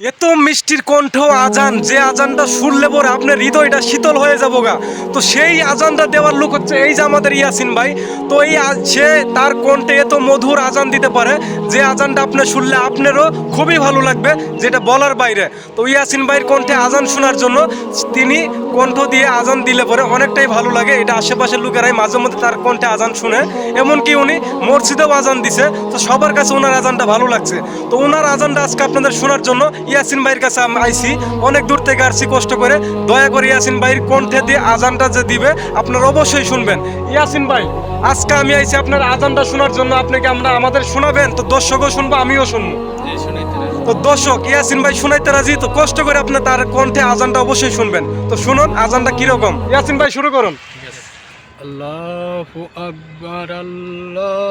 এত মিষ্টির কণ্ঠ আজান, যে আজানটা শুনলে পরে আপনার হৃদয়টা শীতল হয়ে যাব গা। তো সেই আজানটা দেওয়ার লোক হচ্ছে এই যে আমাদের ইয়াসিন ভাই। তো এই সে তার কণ্ঠে এত মধুর আজান দিতে পারে, যে আজানটা আপনি শুনলে আপনারও খুবই ভালো লাগবে, যেটা বলার বাইরে। তো ইয়াসিন ভাইয়ের কণ্ঠে আজান শোনার জন্য তিনি কণ্ঠ দিয়ে আজান দিলে পরে অনেকটাই ভালো লাগে। এটা আশেপাশের লোকেরাই মাঝে মধ্যে তার কণ্ঠে আজান শুনে। এমনকি উনি মসজিদেও আজান দিছে। তো সবার কাছে ওনার আজানটা ভালো লাগছে। তো ওনার আজানটা আজকে আপনাদের শোনার জন্য ইয়াসিন ভাইয়ের কাছে আমি আইছি। অনেক দূর থেকে আসছি কষ্ট করে। দয়া করে ইয়াসিন ভাইয়ের কণ্ঠে দিয়ে আজানটা যে দিবে আপনারা অবশ্যই শুনবেন। ইয়াসিন ভাই আজকে আমি আইছি আপনার আজানটা শোনার জন্য। আপনাকে আমরা আমাদের শোনাবেন? তো দর্শকও শুনব আমিও শুনব। তো দর্শক ইয়াসিন ভাই শুনাইতে রাজি? তো কষ্ট করে আপনি তার কণ্ঠে আজানটা অবশ্যই শুনবেন। তো শুনুন আজানটা কীরকম? ইয়াসিন ভাই শুরু করুন। আল্লাহু আকবার আল্লাহু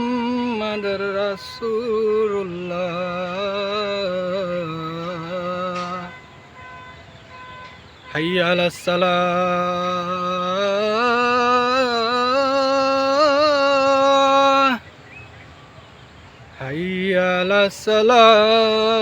মোহাম্মদ রসুল্লাহ হাইয়াল সালাহ হাইয়াল সালাহ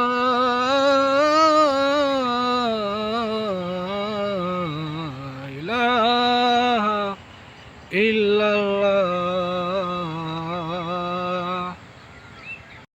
ইল্লাল্লাহ